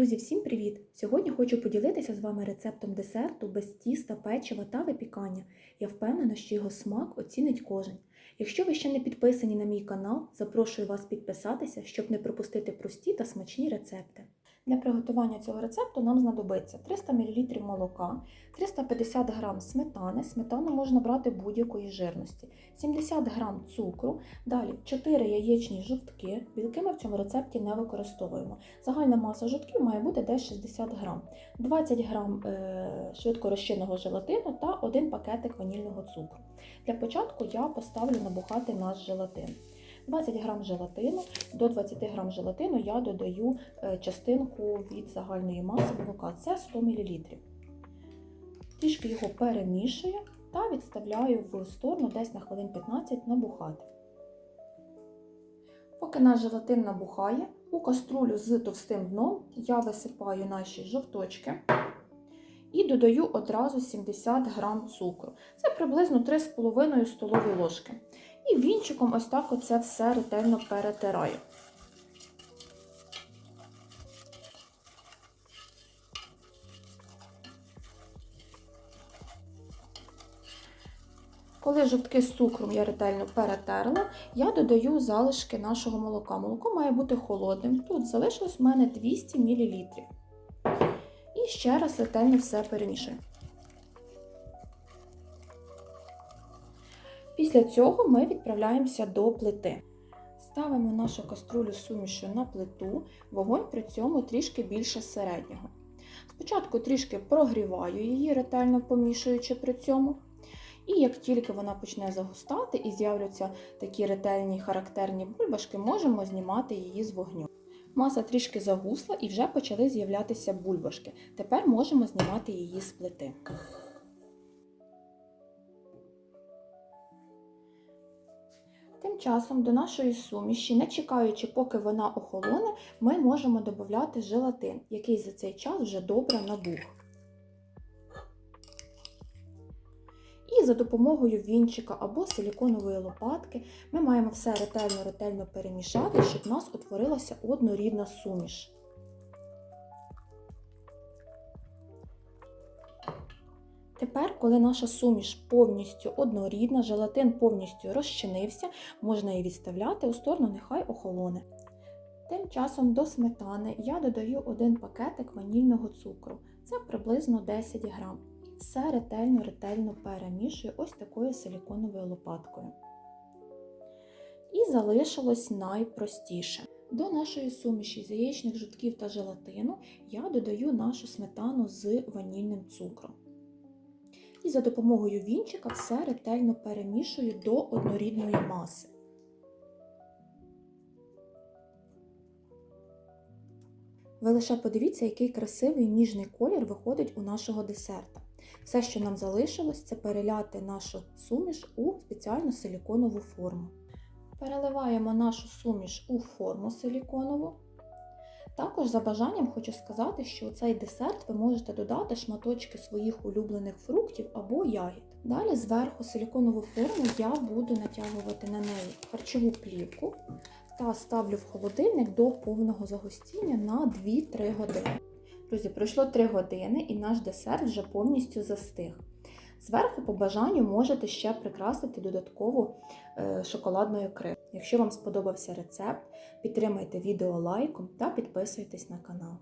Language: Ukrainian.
Друзі, всім привіт! Сьогодні хочу поділитися з вами рецептом десерту без тіста, печива та випікання. Я впевнена, що його смак оцінить кожен. Якщо ви ще не підписані на мій канал, запрошую вас підписатися, щоб не пропустити прості та смачні рецепти. Для приготування цього рецепту нам знадобиться 300 мл молока, 350 г сметани, сметану можна брати будь-якої жирності, 70 г цукру, далі 4 яєчні жовтки, білки ми в цьому рецепті не використовуємо. Загальна маса жовтків має бути десь 60 г, 20 г швидкорозчинного желатину та 1 пакетик ванільного цукру. Для початку я поставлю набухати наш желатин. 20 г желатину, до 20 г желатину я додаю е, частинку від загальної маси молока, це 100 мл. Трішки його перемішую та відставляю в сторону десь на хвилин 15 набухати. Поки наш желатин набухає, у каструлю з товстим дном я висипаю наші жовточки і додаю одразу 70 г цукру. Це приблизно 3,5 столові ложки. І вінчиком ось так оце все ретельно перетираю. Коли жовтки з цукром я ретельно перетерла, я додаю залишки нашого молока. Молоко має бути холодним. Тут залишилось в мене 200 мл. І ще раз ретельно все перемішую. Після цього ми відправляємося до плити. Ставимо нашу каструлю з сумішю на плиту, вогонь при цьому трішки більше середнього. Спочатку трішки прогріваю її, ретельно помішуючи при цьому. І як тільки вона почне загустати і з'являться такі ретельні характерні бульбашки, можемо знімати її з вогню. Маса трішки загусла і вже почали з'являтися бульбашки. Тепер можемо знімати її з плити. Тим часом до нашої суміші, не чекаючи, поки вона охолоне, ми можемо додати желатин, який за цей час вже добре набух. І за допомогою вінчика або силіконової лопатки ми маємо все ретельно-ретельно перемішати, щоб у нас утворилася однорідна суміш. Тепер, коли наша суміш повністю однорідна, желатин повністю розчинився, можна її відставляти у сторону, нехай охолоне. Тим часом до сметани я додаю один пакетик ванільного цукру, це приблизно 10 грам. Все ретельно-ретельно перемішую ось такою силіконовою лопаткою. І залишилось найпростіше. До нашої суміші з яєчних жовтків та желатину я додаю нашу сметану з ванільним цукром. І за допомогою вінчика все ретельно перемішую до однорідної маси. Ви лише подивіться, який красивий ніжний колір виходить у нашого десерта. Все, що нам залишилось, це переляти нашу суміш у спеціальну силіконову форму. Переливаємо нашу суміш у форму силіконову. Також за бажанням хочу сказати, що у цей десерт ви можете додати шматочки своїх улюблених фруктів або ягід. Далі зверху силіконову форму я буду натягувати на неї харчову плівку та ставлю в холодильник до повного загустіння на 2-3 години. Друзі, пройшло 3 години і наш десерт вже повністю застиг. Зверху, по бажанню, можете ще прикрасити додатково е, шоколадною кривою. Якщо вам сподобався рецепт, підтримайте відео лайком та підписуйтесь на канал.